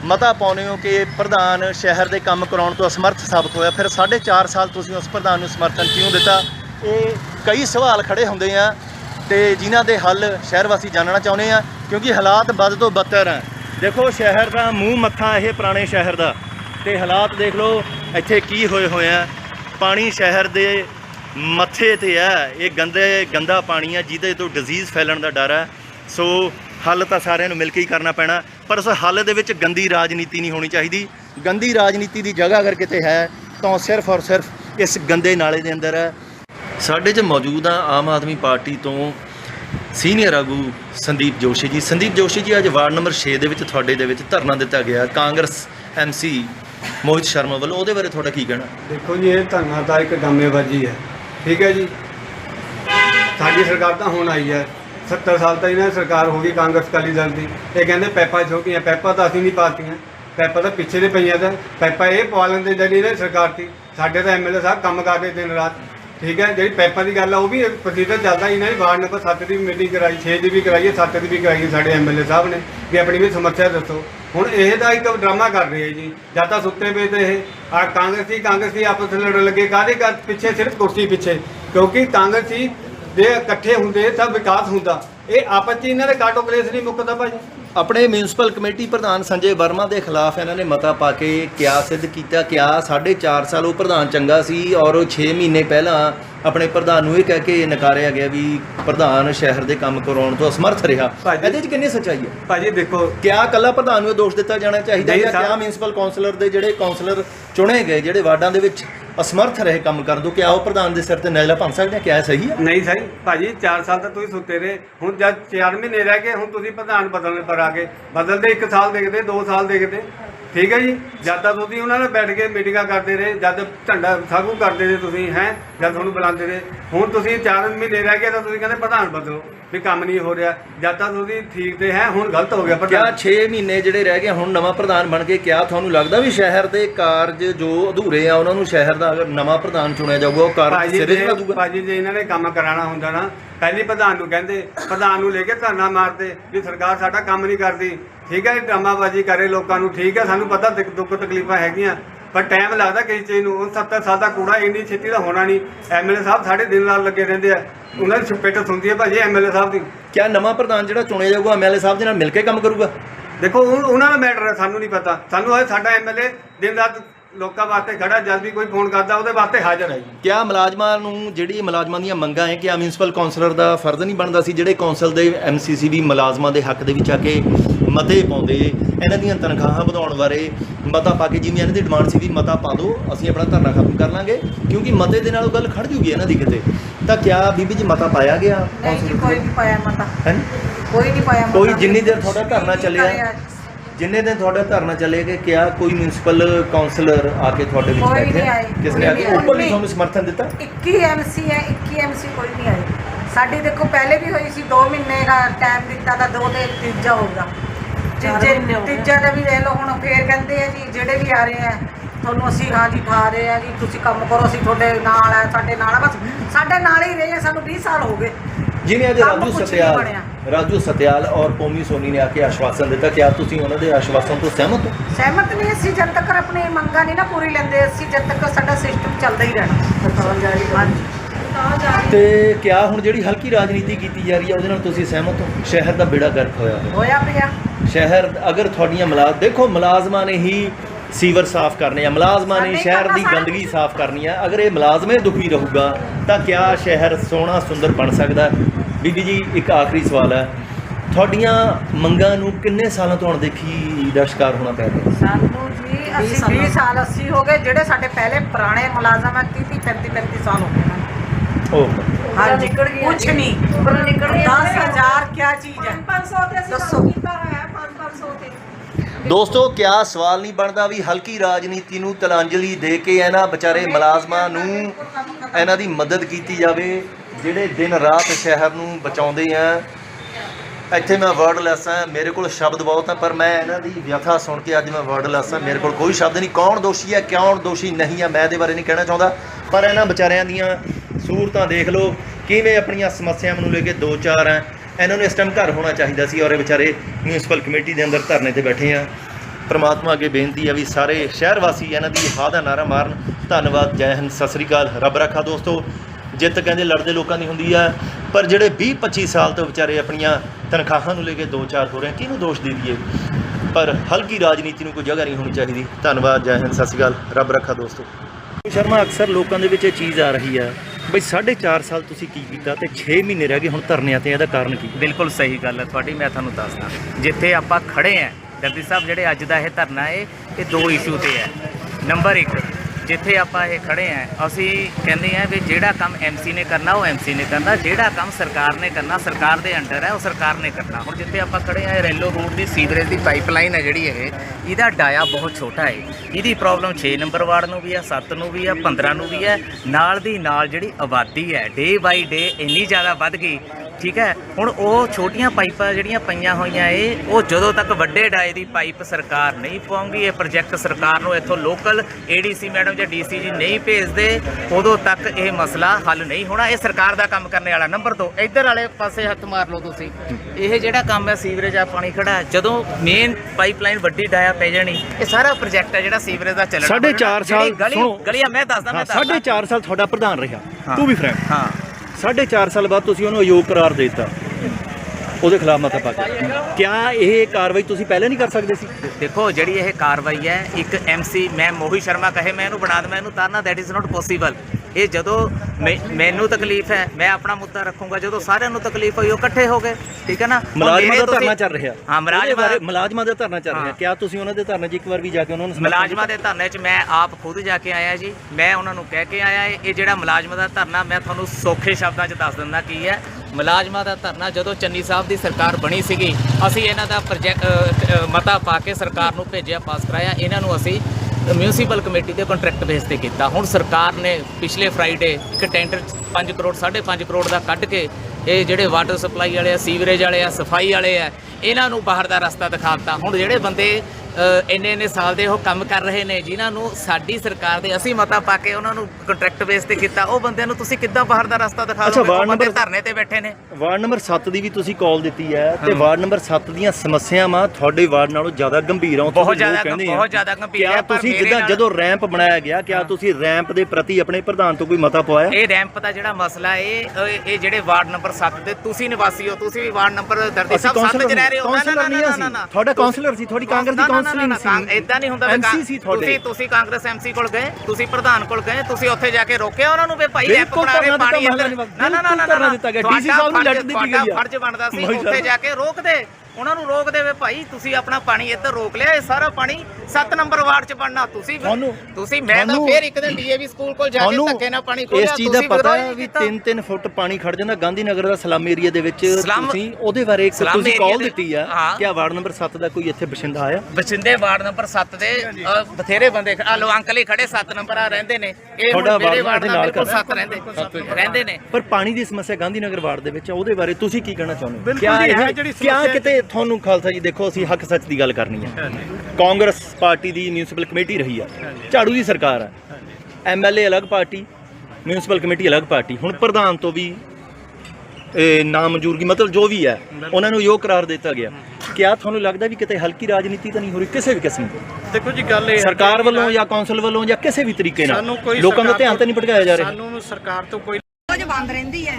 Speaker 2: ਮਤਾ ਪਾਉਂਦੇ ਹੋ ਕਿ ਪ੍ਰਧਾਨ ਸ਼ਹਿਰ ਦੇ ਕੰਮ ਕਰਾਉਣ ਤੋਂ ਅਸਮਰਥ ਸਾਬਤ ਹੋਇਆ। ਫਿਰ 4.5 ਸਾਲ ਤੁਸੀਂ ਉਸ ਪ੍ਰਧਾਨ ਨੂੰ ਸਮਰਥਨ ਕਿਉਂ ਦਿੱਤਾ? ਇਹ ਕਈ ਸਵਾਲ ਖੜੇ ਹੁੰਦੇ ਆ ਤੇ ਜਿਨ੍ਹਾਂ ਦੇ ਹੱਲ ਸ਼ਹਿਰ ਵਾਸੀ ਜਾਣਨਾ ਚਾਹੁੰਦੇ ਆ, ਕਿਉਂਕਿ ਹਾਲਾਤ ਵੱਧ ਤੋਂ ਬਦਤਰ ਆ। ਦੇਖੋ, ਸ਼ਹਿਰ ਦਾ ਮੂੰਹ ਮੱਥਾ ਇਹ ਪੁਰਾਣੇ ਸ਼ਹਿਰ ਦਾ। ਤੇ ਹਾਲਾਤ ਦੇਖ ਲਓ, ਇੱਥੇ ਕੀ ਹੋਏ ਹੋਏ ਆ। ਪਾਣੀ ਸ਼ਹਿਰ ਦੇ ਮੱਥੇ ਤੇ ਹੈ। ਇਹ ਗੰਦੇ, ਗੰਦਾ ਪਾਣੀ ਹੈ, ਜਿਹਦੇ ਤੋਂ ਡਿਜ਼ੀਜ਼ ਫੈਲਣ ਦਾ ਡਰ ਹੈ। ਸੋ ਹੱਲ ਤਾਂ ਸਾਰਿਆਂ ਨੂੰ ਮਿਲ ਕੇ ਹੀ ਕਰਨਾ ਪੈਣਾ। ਪਰ ਉਸ ਹੱਲ ਦੇ ਵਿੱਚ ਗੰਦੀ ਰਾਜਨੀਤੀ ਨਹੀਂ ਹੋਣੀ ਚਾਹੀਦੀ। ਗੰਦੀ ਰਾਜਨੀਤੀ ਦੀ ਜਗ੍ਹਾ ਅਗਰ ਕਿਤੇ ਹੈ, ਤਾਂ ਉਹ ਸਿਰਫ ਔਰ ਸਿਰਫ ਇਸ ਗੰਦੇ ਨਾਲੇ ਦੇ ਅੰਦਰ ਹੈ। ਸਾਡੇ 'ਚ ਮੌਜੂਦ ਆ ਆਮ ਆਦਮੀ ਪਾਰਟੀ ਤੋਂ ਸੀਨੀਅਰ ਆਗੂ ਸੰਦੀਪ ਜੋਸ਼ੀ ਜੀ। ਸੰਦੀਪ ਜੋਸ਼ੀ ਜੀ, ਅੱਜ ਵਾਰਡ ਨੰਬਰ 6 ਦੇ ਵਿੱਚ ਤੁਹਾਡੇ ਦੇ ਵਿੱਚ ਧਰਨਾ ਦਿੱਤਾ ਗਿਆ। ਕਾਂਗਰਸ ਐਮਸੀ ਮੋਹਿਤ ਸ਼ਰਮਾ ਵੱਲੋਂ। ਉਹਦੇ ਬਾਰੇ ਤੁਹਾਡਾ ਕੀ ਕਹਿਣਾ?
Speaker 4: ਦੇਖੋ ਜੀ, ਇਹ ਧਰਨਾ ਤਾਂ ਇੱਕ ਗਾਮੇਬਾਜ਼ੀ ਹੈ। ਠੀਕ ਹੈ ਜੀ। ਸਾਡੀ ਸਰਕਾਰ ਤਾਂ ਹੁਣ ਆਈ ਹੈ। 70 ਸਾਲ ਤਾਂ ਇਹਨਾਂ ਦੀ ਸਰਕਾਰ ਹੋ ਗਈ ਕਾਂਗਰਸ ਅਕਾਲੀ ਦਲ ਦੀ। ਇਹ ਕਹਿੰਦੇ ਪੈਪਾ ਛੋਟੀਆਂ ਪੈਪਾ ਤਾਂ ਅਸੀਂ ਨਹੀਂ ਪਾਤੀਆਂ ਪੈਪਾਂ ਤਾਂ ਪਿੱਛੇ ਦੇ ਪਈਆਂ ਤਾਂ। ਪੈਪਾਂ ਇਹ ਪਵਾ ਲੈਂਦੇ ਜਿਹੜੀ ਨੇ ਸਰਕਾਰ ਦੀ ਸਾਡੇ ਤਾਂ ਐਮਐਲਏ ਸਾਹਿਬ ਕੰਮ ਕਰਦੇ ਦਿਨ ਰਾਤ। ਠੀਕ ਹੈ, ਜਿਹੜੀ ਪੈਪਾਂ ਦੀ ਗੱਲ ਆ, ਉਹ ਵੀ ਪ੍ਰੋਸੀਜਰ ਚੱਲਦਾ ਇਹਨਾਂ ਦੀ ਵਾਰਡ ਨੰਬਰ 7 ਦੀ ਮੀਟਿੰਗ ਕਰਾਈ 6 ਦੀ ਵੀ ਕਰਾਈ ਹੈ 7 ਦੀ ਵੀ ਕਰਾਈ ਹੈ ਸਾਡੇ ਐਮਐਲਏ ਸਾਹਿਬ ਨੇ, ਵੀ ਆਪਣੀ ਵੀ ਸਮੱਸਿਆ ਦੱਸੋ। ਹੁਣ ਇਹ ਦਾ ਇੱਕ ਡਰਾਮਾ ਕਰ ਰਹੇ ਜੀ। ਜਾਂ ਤਾਂ ਸੁੱਤੇ ਪਏ ਤੇ ਇਹ। ਆ ਕਾਂਗਰਸੀ ਕਾਂਗਰਸੀ ਆਪਸ ਵਿੱਚ ਲੜਨ ਲੱਗੇ। ਕਾਹਦੇ ਕਰ ਪਿੱਛੇ? ਸਿਰਫ ਕੁਰਸੀ ਪਿੱਛੇ। ਕਿਉਂਕਿ ਕਾਂਗਰਸੀ ਦੇ ਇਕੱਠੇ ਹੁੰਦੇ, ਤਾਂ ਵਿਕਾਸ ਹੁੰਦਾ। ਇਹ ਆਪਸ 'ਚ ਇਹਨਾਂ ਦੇ ਕਾਟੋ ਕਲੇਸ਼ ਨਹੀਂ ਮੁੱਕਦਾ ਭਾਜੀ।
Speaker 2: ਆਪਣੇ ਮਿਊਨਿਸਪਲ ਕਮੇਟੀ ਪ੍ਰਧਾਨ ਸੰਜੇ ਵਰਮਾ ਦੇ ਖਿਲਾਫ ਇਹਨਾਂ ਨੇ ਮਤਾ ਪਾ ਕੇ ਕਿਆ ਸਿੱਧ ਕੀਤਾ ਕਿਆ 4.5 ਸਾਲ ਉਹ ਪ੍ਰਧਾਨ ਚੰਗਾ ਸੀ ਔਰ ਉਹ 6 ਮਹੀਨੇ ਪਹਿਲਾਂ ਆਪਣੇ ਪ੍ਰਧਾਨ ਨੂੰ ਇਹ ਕਹਿ ਕੇ ਨਕਾਰਿਆ ਗਿਆ ਵੀ ਪ੍ਰਧਾਨ ਸ਼ਹਿਰ ਦੇ ਕੰਮ ਕਰਾਉਣ ਤੋਂ ਅਸਮਰਥ ਰਿਹਾ ਇਹਦੇ 'ਚ ਕਿੰਨੀ ਸੱਚਾਈ ਹੈ
Speaker 4: ਭਾਜੀ ਦੇਖੋ
Speaker 2: ਕਿਆ ਕੱਲਾ ਪ੍ਰਧਾਨ ਨੂੰ ਦੋਸ਼ ਦਿੱਤਾ ਜਾਣਾ ਚਾਹੀਦਾ ਜਾਂ। ਕਿਆ ਮਿਊਨਿਸਪਲ ਕਾਉਂਸਲਰ ਦੇ ਜਿਹੜੇ ਕਾਉਂਸਲਰ ਚੁਣੇ ਗਏ ਜਿਹੜੇ ਵਾਰਡਾਂ ਦੇ ਵਿੱਚ ਅਸਮਰਥ ਰਹੇ ਕੰਮ ਕਰਨ ਤੋਂ। ਕਿਆ ਉਹ ਪ੍ਰਧਾਨ ਦੇ ਸਿਰ ਤੇ ਨਜ਼ਲਾ ਭੰਨ ਸਕਦੇ ਆ? ਕਿਆ ਸਹੀ ਹੈ
Speaker 4: ਨਹੀਂ ਸਹੀ। ਭਾਜੀ 4 ਸਾਲ ਤਾਂ ਤੁਸੀਂ ਸੁੱਤੇ ਰਹੇ। ਹੁਣ ਜਦ 4 ਮਹੀਨੇ ਰਹਿ ਗਏ, ਹੁਣ ਤੁਸੀਂ ਪ੍ਰਧਾਨ ਬਦਲਣ ਪਰ ਆ ਗਏ। ਬਦਲਦੇ 1 ਸਾਲ ਦੇਖਦੇ 2 ਸਾਲ ਦੇਖਦੇ। ਠੀਕ ਹੈ ਜੀ? ਜਦ ਤੱਕ ਤੁਸੀਂ ਉਹਨਾਂ ਨਾਲ ਬੈਠ ਕੇ ਮੀਟਿੰਗਾਂ ਕਰਦੇ ਰਹੇ ਜਦ ਝੰਡਾ ਸਾਗੂ ਕਰਦੇ ਰਹੇ ਤੁਸੀਂ ਹੈ? ਜਦ ਤੁਹਾਨੂੰ ਬੁਲਾਉਂਦੇ ਰਹੇ। ਹੁਣ ਤੁਸੀਂ 4 ਮਹੀਨੇ ਰਹਿ ਗਏ ਤਾਂ ਤੁਸੀਂ ਕਹਿੰਦੇ ਪ੍ਰਧਾਨ ਬਦਲੋ ਵੀ ਕੰਮ ਨਹੀਂ ਹੋ ਰਿਹਾ। ਜਦ ਤੱਕ ਤੁਸੀਂ ਠੀਕ ਤੇ ਹੈ ਹੁਣ ਗਲਤ ਹੋ ਗਿਆ
Speaker 2: ਕਿਆ
Speaker 4: ਪ੍ਰਧਾਨ।
Speaker 2: 6 ਮਹੀਨੇ ਜਿਹੜੇ ਰਹਿ ਗਏ ਹੁਣ ਨਵਾਂ ਪ੍ਰਧਾਨ ਬਣ ਕੇ ਕਿਆ ਤੁਹਾਨੂੰ ਲੱਗਦਾ ਵੀ ਸ਼ਹਿਰ ਦੇ ਕਾਰਜ ਜੋ ਅਧੂਰੇ ਆ ਉਹਨਾਂ ਨੂੰ ਸ਼ਹਿਰ ਦਾ ਅਗਰ ਨਵਾਂ ਪ੍ਰਧਾਨ ਚੁਣਿਆ ਜਾਊਗਾ ਉਹ ਕਾਰਜ ਸਿਰੇ ਚੜਾ ਦੂਗਾ?
Speaker 4: ਭਾਜੀ ਜੇ ਇਹਨਾਂ ਨੇ ਕੰਮ ਕਰਾਉਣਾ ਹੁੰਦਾ ਨਾ ਪਹਿਲੀ ਪ੍ਰਧਾਨ ਨੂੰ ਕਹਿੰਦੇ ਪ੍ਰਧਾਨ ਨੂੰ ਲੈ ਕੇ ਧਰਨਾ ਮਾਰਦੇ ਵੀ ਸਰਕਾਰ ਸਾਡਾ ਕੰਮ ਨਹੀਂ ਕਰਦੀ। ਠੀਕ ਹੈ ਡਰਾਮਾਬਾਜ਼ੀ ਕਰੇ ਲੋਕਾਂ ਨੂੰ ਠੀਕ ਹੈ ਸਾਨੂੰ ਪਤਾ ਦੁੱਖ ਤਕਲੀਫਾਂ ਹੈਗੀਆਂ ਪਰ ਟਾਈਮ ਲੱਗਦਾ ਕਿਸੇ ਚੀਜ਼ ਨੂੰ। ਉਹ 70 ਸਾਲ ਦਾ ਕੂੜਾ ਇੰਨੀ ਛੇਤੀ ਦਾ ਹੋਣਾ ਨਹੀਂ। ਐਮਐਲਏ ਸਾਹਿਬ ਸਾਡੇ ਦਿਨ ਨਾਲ ਲੱਗੇ ਰਹਿੰਦੇ ਆ। ਉਹਨਾਂ ਦੀ ਛੁਪੇਟ ਹੁੰਦੀ ਹੈ ਭਾਜੀ ਐਮਐਲਏ ਸਾਹਿਬ ਦੀ।
Speaker 2: ਕਿਆ ਨਵਾਂ ਪ੍ਰਧਾਨ ਜਿਹੜਾ ਚੁਣਿਆ ਜਾਊਗਾ ਐਮਐਲਏ ਸਾਹਿਬ ਦੇ ਨਾਲ ਮਿਲ ਕੇ ਕੰਮ ਕਰੂਗਾ?
Speaker 4: ਦੇਖੋ ਉਹ- ਉਹਨਾਂ ਦਾ ਮੈਟਰ ਹੈ ਸਾਨੂੰ ਨਹੀਂ ਪਤਾ। ਸਾਨੂੰ ਸਾਡਾ ਐਮਐਲਏ ਦਿਨ ਰਾਤ ਲੋਕਾਂ ਵਾਸਤੇ ਖੜਾ ਜਦ ਵੀ ਕੋਈ ਫੋਨ ਕਰਦਾ ਉਹਦੇ ਵਾਸਤੇ ਹਾਜ਼ਰ ਹੈ ਜੀ।
Speaker 2: ਕਿਆ ਮੁਲਾਜ਼ਮਾਂ ਨੂੰ ਜਿਹੜੀ ਮੁਲਾਜ਼ਮਾਂ ਦੀਆਂ ਮੰਗਾਂ ਹੈ ਕਿ ਮਿਊਨਿਸਪਲ ਕਾਉਂਸਲਰ ਦਾ ਫਰਜ਼ ਨਹੀਂ ਬਣਦਾ ਸੀ ਜਿਹੜੇ ਕੌਂਸਲ ਦੇ ਐਮਸੀਸੀ ਵੀ ਮੁਲਾਜ਼ਮਾਂ ਦੇ ਹੱਕ ਦੇ ਵਿੱਚ ਆ ਕੇ ਮਤੇ ਪਾਉਂਦੇ ਇਹਨਾਂ ਦੀਆਂ ਤਨਖਾਹਾਂ ਵਧਾਉਣ ਬਾਰੇ ਮਤਾ ਪਾ ਕੇ ਜਿਵੇਂ ਇਹਨਾਂ ਦੀ ਡਿਮਾਂਡ ਸੀ ਵੀ ਮਤਾ ਪਾ ਦਿਓ ਅਸੀਂ ਆਪਣਾ ਧਰਨਾ ਖਤਮ ਕਰ ਲਾਂਗੇ ਕਿਉਂਕਿ ਮਤੇ ਦੇ ਨਾਲ ਉਹ ਗੱਲ ਖੜ ਜੂਗੀ ਇਹਨਾਂ ਦੀ ਕਿਤੇ। ਤਾਂ ਕਿਆ ਬੀਬੀ ਜੀ ਮਤਾ ਪਾਇਆ ਗਿਆ?
Speaker 5: ਨਹੀਂ ਕੋਈ ਨਹੀਂ ਪਾਇਆ ਮਤਾ।
Speaker 2: ਹੈ?
Speaker 5: ਕੋਈ ਨਹੀਂ ਪਾਇਆ ਮਤਾ।
Speaker 2: ਕੋਈ ਜਿੰਨੀ ਦੇਰ ਤੁਹਾਡਾ ਧਰਨਾ ਚੱਲਿਆ? ਜਿੰਨੇ ਦਿਨ ਤੁਹਾਡਾ ਧਰਨਾ ਚੱਲੇਗਾ ਕਿਆ ਕੋਈ ਮਿਊਨਿਸਪਲ ਕਾਉਂਸਲਰ ਆ ਕੇ ਤੁਹਾਡੇ ਵਿੱਚ
Speaker 5: ਕੋਈ ਨਹੀਂ
Speaker 2: ਬੈਠੇ
Speaker 5: ਆਏ,
Speaker 2: ਕਿਸ ਨੇ ਆ ਕੇ
Speaker 5: ਨਹੀਂ ਆਏ।
Speaker 2: ਤੁਹਾਨੂੰ ਸਮਰਥਨ ਦਿੱਤਾ?
Speaker 5: 21 ਐਮਸੀ ਹੈ 21 ਐਮਸੀ ਕੋਈ ਨਹੀਂ ਆਏ। ਸਾਡੀ ਦੇਖੋ ਪਹਿਲੇ ਵੀ ਹੋਈ ਸੀ 2 ਮਹੀਨੇ ਦਾ ਟਾਈਮ ਦਿੱਤਾ ਤਾਂ ਦੋ ਦੇ ਤੀਜਾ ਹੋਊਗਾ। ਤੀਜੇ ਤੀਜਾ ਦਾ ਵੀ ਲੈ ਲਓ ਹੁਣ ਫੇਰ ਕਹਿੰਦੇ ਆ ਜੀ ਜਿਹੜੇ ਵੀ ਆ ਰਹੇ ਆ ਤੁਹਾਨੂੰ ਅਸੀਂ ਹਾਂ ਜੀ ਠਾ ਰਹੇ ਆ ਜੀ ਤੁਸੀਂ ਕੰਮ ਕਰੋ ਅਸੀਂ ਤੁਹਾਡੇ ਨਾਲ ਆ ਸਾਡੇ ਨਾਲ ਆ ਬਸ ਸਾਡੇ ਨਾਲ ਹੀ ਰਹੇ ਆ ਸਾਨੂੰ 20 ਸਾਲ ਹੋ ਗਏ।
Speaker 2: ਜਿਵੇਂ ਅੱਜ
Speaker 5: ਕੰਮ
Speaker 2: ਰਾਜੂ ਸਤਿਆਲ। ਰਾਜੂ ਸਤਿਆਲ ਔਰ ਪੋਮੀ ਸੋਨੀ ਨੇ ਆ ਕੇ ਆਸ਼ਵਾਸਨ ਦਿੱਤਾ ਕਿ ਆ ਤੁਸੀਂ ਉਹਨਾਂ ਦੇ ਆਸ਼ਵਾਸਨ ਤੋਂ ਸਹਿਮਤ ਹੋ।
Speaker 5: ਸਹਿਮਤ ਨਹੀਂ ਅਸੀਂ ਜਦ ਤੱਕ ਆਪਣੀ ਮੰਗਾਂ ਨਹੀਂ ਨਾ ਪੂਰੀ ਲੈਂਦੇ ਅਸੀਂ ਜਦ ਤੱਕ ਸਾਡਾ ਸਿਸਟਮ ਚੱਲਦਾ ਹੀ ਰਹਿਣਾ।
Speaker 2: ਤੇ ਕਿਆ ਹੁਣ ਜਿਹੜੀ ਹਲਕੀ ਰਾਜਨੀਤੀ ਕੀਤੀ ਜਾ ਰਹੀ ਹੈ ਉਹਦੇ ਨਾਲ ਤੁਸੀਂ ਸਹਿਮਤ ਹੋ? ਸ਼ਹਿਰ ਦਾ ਬੇੜਾ ਗਰਕ ਹੋਇਆ
Speaker 5: ਹੋਇਆ। ਪਿਆ।
Speaker 2: ਸ਼ਹਿਰ ਅਗਰ ਤੁਹਾਡੀਆਂ ਮੁਲਾ ਦੇਖੋ ਮੁਲਾਜ਼ਮਾਂ ਨੇ ਹੀ ਸੀਵਰ ਸਾਫ਼ ਕਰਨੇ ਆ ਮੁਲਾਜ਼ਮਾਂ ਨੇ ਸ਼ਹਿਰ ਦੀ ਗੰਦਗੀ ਸਾਫ਼ ਕਰਨੀ ਆ। ਅਗਰ ਇਹ ਮੁਲਾਜ਼ਮੇ ਦੁਖੀ ਰਹੂਗਾ ਤਾਂ ਕਿਆ ਸ਼ਹਿਰ ਸੋਹਣਾ ਸੁੰਦਰ ਬਣ ਸਕਦਾ? ਬੀਬੀ ਜੀ ਇੱਕ ਆਖਰੀ ਸਵਾਲ ਹੈ। ਤੁਹਾਡੀਆਂ ਮੰਗਾਂ ਨੂੰ ਕਿੰਨੇ ਸਾਲਾਂ ਤੋਂ ਅਣਦੇਖੀ ਦਾ ਸ਼ਿਕਾਰ ਹੋਣਾ ਪਿਆ ਹੈ?
Speaker 5: ਸਾਨੂੰ ਜੀ ਅਸੀਂ 20 ਸਾਲ। 80 ਹੋ ਗਏ ਜਿਹੜੇ ਸਾਡੇ ਪਹਿਲੇ ਪੁਰਾਣੇ ਮੁਲਾਜ਼ਮ ਆ 30 30 35 35 ਸਾਲ ਹੋ ਗਏ
Speaker 2: ਉਹ
Speaker 5: ਹਾਂਜੀ ਕੁਛ ਨਹੀਂ।
Speaker 6: ਉੱਪਰੋਂ ਨਿਕਲ ਗਿਆ
Speaker 5: 10000 ਕੀ ਚੀਜ਼ ਹੈ।
Speaker 6: 500 ਤੇ ਅਸੀਂ
Speaker 5: ਦੱਸੋ।
Speaker 6: ਕੰਮ ਕੀਤਾ ਹੋਇਆ 5-500 ਤੇ।
Speaker 2: ਦੋਸਤੋ ਕਿਆ ਸਵਾਲ ਨਹੀਂ ਬਣਦਾ ਵੀ ਹਲਕੀ ਰਾਜਨੀਤੀ ਨੂੰ ਤਲਾਂਜਲੀ ਦੇ ਕੇ ਇਹਨਾਂ ਵਿਚਾਰੇ ਮੁਲਾਜ਼ਮਾਂ ਨੂੰ ਇਹਨਾਂ ਦੀ ਮਦਦ ਕੀਤੀ ਜਾਵੇ। ਜਿਹੜੇ ਦਿਨ ਰਾਤ ਸ਼ਹਿਰ ਨੂੰ ਬਚਾਉਂਦੇ ਆ, ਇੱਥੇ ਮੈਂ ਵਰਡਲੈਸ ਹਾਂ ਮੇਰੇ ਕੋਲ ਸ਼ਬਦ ਬਹੁਤ ਆ, ਪਰ ਮੈਂ ਇਹਨਾਂ ਦੀ ਵਿਅਥਾ ਸੁਣ ਕੇ ਅੱਜ ਮੈਂ ਵਰਡਲੈਸ ਹਾਂ ਮੇਰੇ ਕੋਲ ਕੋਈ ਸ਼ਬਦ ਨਹੀਂ। ਕੌਣ ਦੋਸ਼ੀ ਹੈ ਕੌਣ ਦੋਸ਼ੀ ਨਹੀਂ ਹੈ ਮੈਂ ਇਹਦੇ ਬਾਰੇ ਨਹੀਂ ਕਹਿਣਾ ਚਾਹੁੰਦਾ। ਪਰ ਇਹਨਾਂ ਵਿਚਾਰਿਆਂ ਦੀਆਂ ਸੂਰਤਾਂ ਦੇਖ ਲਓ, ਕਿਵੇਂ ਆਪਣੀਆਂ ਸਮੱਸਿਆਵਾਂ ਨੂੰ ਲੈ ਕੇ ਦੋ ਚਾਰ ਹੈ ਇਹਨਾਂ ਨੂੰ ਇਸ ਟਾਈਮ ਘਰ ਹੋਣਾ ਚਾਹੀਦਾ ਸੀ ਔਰ ਇਹ ਵਿਚਾਰੇ ਮਿਊਨਿਸਪਲ ਕਮੇਟੀ ਦੇ ਅੰਦਰ ਧਰਨੇ ਤੇ ਬੈਠੇ ਆ। ਪ੍ਰਮਾਤਮਾ ਅੱਗੇ ਬੇਨਤੀ ਆ ਵੀ ਸਾਰੇ ਸ਼ਹਿਰ ਵਾਸੀ ਇਹਨਾਂ ਦੀ ਹਾਂ ਦਾ ਨਾਰਾ ਮਾਰਨ। ਧੰਨਵਾਦ, ਜੈ ਹਿੰਦ, ਸਤਿ ਸ੍ਰੀ ਅਕਾਲ, ਰੱਬ ਰੱਖਾ ਦੋਸਤੋ। ਜਿੱਤ ਕਹਿੰਦੇ ਲੜਦੇ ਲੋਕਾਂ ਦੀ ਹੁੰਦੀ ਆ। ਪਰ ਜਿਹੜੇ 20 25 ਸਾਲ ਤੋਂ ਵਿਚਾਰੇ ਆਪਣੀਆਂ ਤਨਖਾਹਾਂ ਨੂੰ ਲੈ ਕੇ ਦੋ ਚਾਰ ਹੋ ਰਹੇ ਆ, ਕਿਹਨੂੰ ਦੋਸ਼ ਦੇ ਦਈਏ? ਪਰ ਹਲਕੀ ਰਾਜਨੀਤੀ ਨੂੰ ਕੋਈ ਜਗ੍ਹਾ ਨਹੀਂ ਹੋਣੀ ਚਾਹੀਦੀ। ਧੰਨਵਾਦ ਜੈ ਹਿੰਦ ਸਤਿ ਸ੍ਰੀ ਅਕਾਲ। ਰੱਬ ਰੱਖਾ ਦੋਸਤੋ। ਸ਼ਰਮਾ ਅਕਸਰ ਲੋਕਾਂ ਦੇ ਵਿੱਚ ਇਹ ਚੀਜ਼ ਆ ਰਹੀ ਆ ਬਈ 4.5 ਸਾਲ ਤੁਸੀਂ ਕੀ ਕੀਤਾ ਤੇ 6 ਮਹੀਨੇ ਰਹਿ ਗਏ ਹੁਣ ਧਰਨਿਆਂ ਤੇ ਇਹਦਾ ਕਾਰਨ ਕੀ?
Speaker 7: ਬਿਲਕੁਲ ਸਹੀ ਗੱਲ ਹੈ ਤੁਹਾਡੀ ਮੈਂ ਤੁਹਾਨੂੰ ਦੱਸਦਾ। ਜਿੱਥੇ ਆਪਾਂ ਖੜੇ ਆਂ ਜਗਦੀ ਸਾਹਿਬ ਜਿਹੜੇ ਅੱਜ ਦਾ ਇਹ ਧਰਨਾ ਹੈ ਇਹ ਦੋ ਇਸ਼ੂ ਤੇ ਹੈ। ਨੰਬਰ 1 ਜਿੱਥੇ ਆਪਾਂ ਇਹ ਖੜੇ ਆਂ, ਅਸੀਂ ਕਹਿੰਦੇ ਆਂ ਵੀ ਜਿਹੜਾ ਕੰਮ ਐਮਸੀ ਨੇ ਕਰਨਾ, ਉਹ ਐਮਸੀ ਨੇ ਕਰਨਾ। ਜਿਹੜਾ ਕੰਮ ਸਰਕਾਰ ਨੇ ਕਰਨਾ, ਸਰਕਾਰ ਦੇ ਅੰਡਰ ਹੈ, ਉਹ ਸਰਕਾਰ ਨੇ ਕਰਨਾ। ਹੁਣ ਜਿੱਥੇ ਆਪਾਂ ਖੜੇ ਆਂ, ਇਹ ਰੈਲੋ ਰੂਟ ਦੀ ਸੀਵਰੇਜ ਦੀ ਪਾਈਪਲਾਈਨ ਹੈ ਜਿਹੜੀ ਇਹ, ਇਹਦਾ ਡਾਇਆ ਬਹੁਤ ਛੋਟਾ ਹੈ। ਇਹਦੀ ਪ੍ਰੋਬਲਮ 6 ਨੰਬਰ ਵਾਰਡ ਨੂੰ ਵੀ ਹੈ 7 ਨੂੰ ਵੀ ਹੈ 15 ਨੂੰ ਵੀ ਹੈ ਨਾਲ ਦੀ ਨਾਲ ਜਿਹੜੀ ਆਬਾਦੀ ਹੈ ਡੇ ਬਾਈ ਡੇ ਇੰਨੀ ਜ਼ਿਆਦਾ ਵੱਧ ਗਈ ਠੀਕ ਹੈ? ਹੁਣ ਉਹ ਛੋਟੀਆਂ ਪਾਈਪਾਂ ਜਿਹੜੀਆਂ ਪਈਆਂ ਹੋਈਆਂ ਏ ਉਹ ਜਦੋਂ ਤੱਕ ਵੱਡੇ ਡਾਏ ਦੀ ਪਾਈਪ ਸਰਕਾਰ ਨਹੀਂ ਪਾਉਂਗੀ ਇਹ ਪ੍ਰੋਜੈਕਟ ਸਰਕਾਰ ਨੂੰ ਇੱਥੋਂ ਲੋਕਲ ਏਡੀਸੀ ਮੈਡਮ ਜਾਂ ਡੀਸੀ ਜੀ ਨਹੀਂ ਭੇਜਦੇ ਉਦੋਂ ਤੱਕ ਇਹ ਮਸਲਾ ਹੱਲ ਨਹੀਂ ਹੋਣਾ। ਇਹ ਸਰਕਾਰ ਦਾ ਕੰਮ ਕਰਨੇ ਵਾਲਾ ਨੰਬਰ 2 ਇੱਧਰ ਵਾਲੇ ਪਾਸੇ ਹੱਥ ਮਾਰ ਲਓ ਤੁਸੀਂ। ਇਹ ਜਿਹੜਾ ਕੰਮ ਹੈ ਸੀਵਰੇਜ ਆ ਪਾਣੀ ਖੜਾ ਜਦੋਂ ਮੇਨ ਪਾਈਪਲਾਈਨ ਵੱਡੀ ਡਾਇਆ ਪੈ ਜਾਣੀ ਇਹ ਸਾਰਾ ਪ੍ਰੋਜੈਕਟ ਹੈ ਜਿਹੜਾ ਸੀਵਰੇਜ ਦਾ ਚੱਲਣਾ
Speaker 2: ਸਾਢੇ ਚਾਰ
Speaker 7: ਜਿਹੜੀ
Speaker 2: ਸਾਲ
Speaker 7: ਗਲੀ
Speaker 2: ਸੁਣੋ।
Speaker 7: ਗਲੀਆਂ ਮੈਂ ਦੱਸਦਾ ਮੈਂ
Speaker 2: ਹਾਂ
Speaker 7: ਦੱਸਦਾ।
Speaker 2: ਸਾਢੇ ਚਾਰ ਸਾਲ ਤੁਹਾਡਾ ਪ੍ਰਧਾਨ ਰਿਹਾ। ਤੂੰ ਵੀ ਫਰੈਂਡ
Speaker 7: ਹਾਂ।
Speaker 2: ਸਾਢੇ ਚਾਰ ਸਾਲ ਬਾਅਦ ਤੁਸੀਂ ਉਹਨੂੰ ਅਯੋਗ ਕਰਾਰ ਦੇ ਦਿੱਤਾ। ਉਹਦੇ ਖਿਲਾਫ ਮਤਾ ਪਾ ਕੇ। ਕਿਆ ਇਹ ਕਾਰਵਾਈ ਤੁਸੀਂ ਪਹਿਲਾਂ ਨਹੀਂ ਕਰ ਸਕਦੇ ਸੀ?
Speaker 7: ਦੇਖੋ, ਜਿਹੜੀ ਇਹ ਕਾਰਵਾਈ ਹੈ, ਇੱਕ ਐਮਸੀ ਮੈਂ ਮੋਹਿਤ ਸ਼ਰਮਾ ਕਹੇ, ਮੈਂ ਇਹਨੂੰ ਬਣਾ ਦਵਾਂ, ਇਹਨੂੰ ਤਾਰਨਾ ਦੈਟ ਇਜ਼ ਨਾਟ ਪੋਸੀਬਲ ਇਹ ਜਦੋਂ ਮੈਨੂੰ ਤਕਲੀਫ ਹੈ ਮੈਂ ਆਪਣਾ ਮੁੱਦਾ ਰੱਖੂੰਗਾ ਜਦੋਂ ਸਾਰਿਆਂ ਨੂੰ ਤਕਲੀਫ ਹੋਈ ਉਹ ਇਕੱਠੇ ਹੋ ਗਏ ਠੀਕ ਹੈ ਨਾ?
Speaker 2: ਮੁਲਾਜ਼ਮਾਂ ਦਾ ਧਰਨਾ ਚੱਲ ਰਿਹਾ।
Speaker 7: ਹਾਂ ਮੁਲਾਜ਼ਮਾਂ
Speaker 2: ਮੁਲਾਜ਼ਮਾਂ ਦਾ ਧਰਨਾ ਚੱਲ ਰਿਹਾ। ਕਿਆ ਤੁਸੀਂ ਉਹਨਾਂ ਦੇ ਧਰਨੇ 'ਚ ਇੱਕ ਵਾਰ ਵੀ ਜਾ ਕੇ ਉਹਨਾਂ ਨੂੰ
Speaker 7: ਮੁਲਾਜ਼ਮਾਂ ਦੇ ਧਰਨੇ 'ਚ ਮੈਂ ਆਪ ਖੁਦ ਜਾ ਕੇ ਆਇਆ ਜੀ। ਮੈਂ ਉਹਨਾਂ ਨੂੰ ਕਹਿ ਕੇ ਆਇਆ ਇਹ ਜਿਹੜਾ ਮੁਲਾਜ਼ਮਾਂ ਦਾ ਧਰਨਾ ਮੈਂ ਤੁਹਾਨੂੰ ਸੌਖੇ ਸ਼ਬਦਾਂ 'ਚ ਦੱਸ ਦਿੰਦਾ ਕੀ ਹੈ। ਮੁਲਾਜ਼ਮਾਂ ਦਾ ਧਰਨਾ ਜਦੋਂ ਚੰਨੀ ਸਾਹਿਬ ਦੀ ਸਰਕਾਰ ਬਣੀ ਸੀਗੀ ਅਸੀਂ ਇਹਨਾਂ ਦਾ ਪ੍ਰੋਜੈਕਟ ਮਤਾ ਪਾ ਕੇ ਸਰਕਾਰ ਨੂੰ ਭੇਜਿਆ ਪਾਸ ਕਰਾਇਆ। ਇਹਨਾਂ ਨੂੰ ਅਸੀਂ ਮਿਊਨਿਸਪਲ ਕਮੇਟੀ ਦੇ ਕੰਟਰੈਕਟ ਬੇਸ ਤੇ ਕੀਤਾ। ਹੁਣ ਸਰਕਾਰ ਨੇ ਪਿਛਲੇ ਫਰਾਈਡੇ ਇੱਕ ਟੈਂਡਰ 5 ਕਰੋੜ 5.5 ਕਰੋੜ ਦਾ ਕੱਢ ਕੇ ਇਹ ਜਿਹੜੇ ਵਾਟਰ ਸਪਲਾਈ ਵਾਲੇ ਆ ਸੀਵਰੇਜ ਵਾਲੇ ਆ, ਸਫ਼ਾਈ ਵਾਲੇ ਆ, ਇਹਨਾਂ ਨੂੰ ਬਾਹਰ ਦਾ ਰਸਤਾ ਦਿਖਾਤਾ ਹੁਣ ਜਿਹੜੇ ਬੰਦੇ ਇੰਨੇ ਇੰਨੇ ਸਾਲ ਦੇ ਉਹ ਕੰਮ ਕਰ ਰਹੇ ਨੇ ਜਿਨ੍ਹਾਂ ਨੂੰ ਸਾਡੀ ਸਰਕਾਰ ਦੇ ਅਸੀਂ ਮਤਾ ਪਾ ਕੇ ਉਹਨਾਂ ਨੂੰ ਕੰਟਰੈਕਟ ਬੇਸ ਤੇ ਕੀਤਾ। ਉਹ ਬੰਦਿਆਂ ਨੂੰ ਤੁਸੀਂ ਕਿੱਦਾਂ ਬਾਹਰ ਦਾ ਰਸਤਾ ਦਿਖਾ ਦੋਗੇ? ਉਹ ਬੰਦੇ ਧਰਨੇ ਤੇ ਬੈਠੇ ਨੇ।
Speaker 2: ਵਾਰਡ ਨੰਬਰ 7 ਦੀ ਵੀ ਤੁਸੀਂ ਕਾਲ ਦਿੱਤੀ ਹੈ ਤੇ ਵਾਰਡ ਨੰਬਰ 7 ਦੀਆਂ ਸਮੱਸਿਆਵਾਂ ਤੁਹਾਡੇ ਵਾਰਡ ਨਾਲੋਂ ਜ਼ਿਆਦਾ ਗੰਭੀਰ ਆ
Speaker 7: ਬਹੁਤ ਜ਼ਿਆਦਾ-
Speaker 2: ਆ।
Speaker 7: ਬਹੁਤ ਜ਼ਿਆਦਾ ਗੰਭੀਰ ਆ, ਪਰ
Speaker 2: ਤੁਸੀਂ ਜਿੱਦਾਂ ਜਦੋਂ ਰੈਂਪ ਬਣਾਇਆ ਗਿਆ ਕਿਆ ਤੁਸੀਂ ਰੈਂਪ ਦੇ ਪ੍ਰਤੀ ਆਪਣੇ ਪ੍ਰਧਾਨ ਤੋਂ ਕੋਈ ਮਤਾ ਪਵਾਇਆ?
Speaker 7: ਇਹ ਰੈਂਪ ਦਾ ਜਿਹੜਾ ਮਸਲਾ ਇਹ ਇਹ ਜਿਹੜੇ ਵਾਰਡ ਨੰਬਰ 7 ਦੇ ਤੁਸੀਂ ਨਿਵਾਸੀ ਹੋ ਤੁਸੀਂ ਵੀ ਵਾਰਡ ਨੰਬਰ ਦਰਦੀ ਸਾਹਿਬ 7
Speaker 2: ਕਾਉਂਸਲਰ
Speaker 7: ਚ ਰਹਿ ਰਹੇ ਹੋ। ਨਾ, ਨਾ, ਨਾ,
Speaker 2: ਤੁਹਾਡਾ ਕਾਉਂਸਲਰ ਸੀ ਤੁਹਾਡੀ ਕਾਂਗਰਸ ਦੀ ਕਾਉਂਸਲਿੰਗ ਸੀ
Speaker 7: ਏਦਾਂ ਨਹੀਂ ਹੁੰਦਾ ਵੀ
Speaker 2: MC
Speaker 7: ਕਾਂ-
Speaker 2: ਸੀ ਤੁਹਾਡੇ
Speaker 7: ਤੁਸੀਂ ਤੁਸੀਂ ਕਾਂਗਰਸ ਐਮਸੀ ਕੋਲ ਗਏ ਤੁਸੀਂ ਪ੍ਰਧਾਨ ਕੋਲ ਗਏ ਤੁਸੀਂ ਉੱਥੇ ਜਾ ਕੇ ਰੋਕਿਆ ਉਹਨਾਂ ਨੂੰ ਵੀ ਭਾਈ
Speaker 2: ਬਿਲਕੁਲ
Speaker 7: ਬਣਾ ਰਹੇ ਪਾਣੀ ਨਾ ਨਾ ਨਾ ਨਾ
Speaker 2: ਦਿੱਤਾ ਗਿਆ। DC ਸਾਹਿਬ ਨੂੰ ਲੈਟਰ ਦਿੱਤੀ ਗਈ ਆ।
Speaker 7: ਫਰਜ਼ ਬਣਦਾ ਸੀ ਉੱਥੇ। ਜਾ ਕੇ ਰੋਕ ਦੇ ਉਹਨਾਂ ਨੂੰ ਰੋਕ ਦੇਵੇ ਭਾਈ ਤੁਸੀਂ ਆਪਣਾ ਪਾਣੀ ਇੱਧਰ ਰੋਕ ਲਿਆ ਇਹ ਸਾਰਾ ਪਾਣੀ 7 ਨੰਬਰ ਵਾਰਡ ਚ ਬਣਨਾ ਤੁਸੀਂ
Speaker 2: ਤੁਹਾਨੂੰ-
Speaker 7: ਤੁਸੀਂ ਮੈਂ ਤਾਂ
Speaker 2: ਤੁਹਾਨੂੰ-
Speaker 7: ਫੇਰ ਇੱਕ ਦਿਨ ਡੀਏਵੀ ਸਕੂਲ ਕੋਲ ਜਾ ਕੇ
Speaker 2: ਤੁਹਾਨੂੰ
Speaker 7: ਧੱਕੇ ਨਾਲ ਪਾਣੀ ਖੋਲਿਆ
Speaker 2: ਇਸ ਚੀਜ਼ ਦਾ
Speaker 7: ਤੁਸੀਂ
Speaker 2: ਪਤਾ
Speaker 7: ਵਿਰੋਧ
Speaker 2: ਹੈ ਵੀ
Speaker 7: ਕੀਤਾ।
Speaker 2: 3-3 ਫੁੱਟ ਪਾਣੀ ਖੜ ਜਾਂਦਾ ਗਾਂਧੀ ਨਗਰ ਦਾ ਸਲਮ ਏਰੀਆ ਦੇ ਵਿੱਚ
Speaker 7: ਸਲਮ-
Speaker 2: ਤੁਸੀਂ ਉਹਦੇ ਬਾਰੇ ਇੱਕ
Speaker 7: ਸਲਮ
Speaker 2: ਤੁਸੀਂ ਕਾਲ
Speaker 7: ਦੇ-
Speaker 2: ਦਿੱਤੀ ਆ
Speaker 7: ਹਾਂ।
Speaker 2: ਕਿ ਵਾਰਡ ਨੰਬਰ 7 ਦਾ ਕੋਈ ਇੱਥੇ ਬਸ਼ਿੰਦਾ ਆਇਆ
Speaker 7: ਬਚਿੰਦੇ ਵਾਰਡ ਨੰਬਰ 7 ਦੇ ਅ, ਬਥੇਰੇ ਬੰਦੇ ਆ ਲੋ ਅੰਕਲ ਹੀ ਖੜੇ 7 ਨੰਬਰ ਆ ਰਹਿੰਦੇ ਨੇ ਇਹ ਹੁਣ
Speaker 2: ਤੁਹਾਡਾ
Speaker 7: ਮੇਰੇ
Speaker 2: ਵਾਰਡ
Speaker 7: ਵਾਰਡ ਨਾਲ
Speaker 2: ਨਾਲ
Speaker 7: ਬਿਲਕੁਲ
Speaker 2: ਕਰਦਾ।
Speaker 7: 7 ਰਹਿੰਦੇ ਰਹਿੰਦੇ ਨੇ
Speaker 2: ਪਰ ਪਾਣੀ ਦੀ ਸਮੱਸਿਆ ਗਾਂਧੀ ਨਗਰ ਵਾਰਡ ਦੇ ਵਿੱਚ ਆ ਉਹਦੇ ਬਾਰੇ ਤੁਸੀਂ ਕੀ ਕਹਿਣਾ ਚਾਹੁੰਦੇ ਹੋ
Speaker 1: ਬਿਲਕੁਲ ਜੀ,
Speaker 2: ਇਹ
Speaker 1: ਹੈ ਜਿਹੜੀ
Speaker 2: ਕਿਆ
Speaker 1: ਸਮੱਸਿਆ-
Speaker 2: ਕਿਤੇ ਤੁਹਾਨੂੰ ਖਾਲਸਾ ਜੀ ਦੇਖੋ ਅਸੀਂ ਹੱਕ ਸੱਚ ਦੀ ਗੱਲ ਕਰਨੀ ਹੈ ਕਾਂਗਰਸ ਪਾਰਟੀ ਦੀ ਮਿਊਨਿਸਪਲ ਕਮੇਟੀ ਰਹੀ ਆ। ਝਾੜੂ ਦੀ ਸਰਕਾਰ ਆ। ਐਮਐਲਏ ਅਲੱਗ ਪਾਰਟੀ ਮਿਊਨਿਸਪਲ ਕਮੇਟੀ ਅਲੱਗ ਪਾਰਟੀ। ਹੁਣ ਪ੍ਰਧਾਨ ਤੋਂ ਵੀ ਇਹ ਨਾਮਨਜ਼ੂਰਗੀ ਮਤਲਬ ਜੋ ਵੀ ਹੈ ਉਹਨਾਂ ਨੂੰ ਯੋਗ ਕਰਾਰ ਦਿੱਤਾ ਗਿਆ। ਕਿਆ ਤੁਹਾਨੂੰ ਲੱਗਦਾ ਵੀ ਕਿਤੇ ਹਲਕੀ ਰਾਜਨੀਤੀ ਤਾਂ ਨਹੀਂ ਹੋ ਰਹੀ? ਕਿਸੇ ਵੀ ਕਿਸਮ ਦੀ।
Speaker 8: ਦੇਖੋ ਜੀ ਗੱਲ ਇਹ
Speaker 2: ਸਰਕਾਰ ਵੱਲੋਂ ਜਾਂ ਕੌਂਸਲ ਵੱਲੋਂ ਜਾਂ ਕਿਸੇ ਵੀ ਤਰੀਕੇ ਨਾਲ ਲੋਕਾਂ ਦਾ ਧਿਆਨ ਤਾਂ ਨਹੀਂ ਭਟਕਾਇਆ ਜਾ ਰਿਹਾ।
Speaker 8: ਸਾਨੂੰ ਸਰਕਾਰ ਤੋਂ ਕੋਈ
Speaker 6: ਕੁਝ ਬੰਦ ਰਹਿੰਦੀ ਹੈ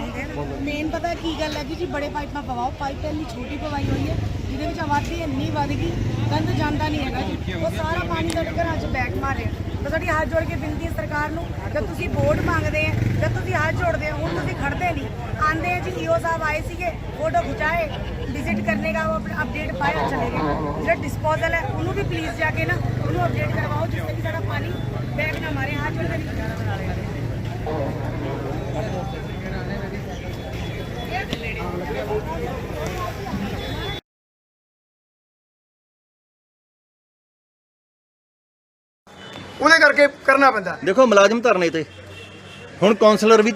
Speaker 9: ਮੇਨ ਪਤਾ ਕੀ ਗੱਲ ਹੈ ਕਿ ਜੀ ਬੜੇ ਪਾਈਪਾਂ ਪਵਾਓ, ਪਾਈਪ ਇੰਨੀ ਛੋਟੀ ਪਵਾਈ ਹੋਈ ਹੈ, ਜਿਹਦੇ ਵਿੱਚ ਆਬਾਦੀ ਇੰਨੀ ਵੱਧ ਗਈ, ਗੰਦ ਜਾਂਦਾ ਨਹੀਂ ਹੈਗਾ ਜੀ। ਉਹ ਸਾਰਾ ਪਾਣੀ ਸਾਡੇ ਘਰਾਂ 'ਚ ਬੈਕ ਮਾਰ ਰਿਹਾ ਤਾਂ ਸਾਡੀ ਹੱਥ ਜੋੜ ਕੇ ਬੇਨਤੀ ਹੈ ਸਰਕਾਰ ਨੂੰ, ਜਦ ਤੁਸੀਂ ਵੋਟ ਮੰਗਦੇ ਆ, ਜਦ ਤੁਸੀਂ ਹੱਥ ਜੋੜਦੇ ਹੋ ਹੁਣ ਤੁਸੀਂ ਖੜਦੇ ਨਹੀਂ। ਆਂਦੇ ਆ ਜੀ, ਈਓ ਸਾਹਿਬ ਆਏ ਸੀਗੇ, ਫੋਟੋ ਖਿਚਾਏ ਵਿਜ਼ਿਟ ਕਰਨੇ ਦਾ ਉਹ ਅਪਡੇਟ ਪਾਇਆ, ਚਲੇ ਗਏ। ਜਿਹੜਾ ਡਿਸਪੋਜ਼ਲ ਹੈ, ਉਹਨੂੰ ਵੀ ਪਲੀਜ਼ ਜਾ ਕੇ ਨਾ, ਉਹਨੂੰ ਅਪਡੇਟ ਕਰਵਾਓ, ਜਿਸ ਸੇ ਕਿ ਸਾਡਾ ਪਾਣੀ ਬੈਕ ਨਾ ਮਾਰੇ, ਹੱਥ ਜੋੜ ਕੇ ਨਹੀਂ। ਬਣਾ ਰਹੇ
Speaker 1: ਉਹਦੇ ਕਰਕੇ ਕਰਨਾ ਪੈਂਦਾ।
Speaker 2: ਦੇਖੋ ਮੁਲਾਜ਼ਮ ਧਰਨੇ ਤੇ। ਹੁਣ ਕਾਉਂਸਲਰ ਵੀ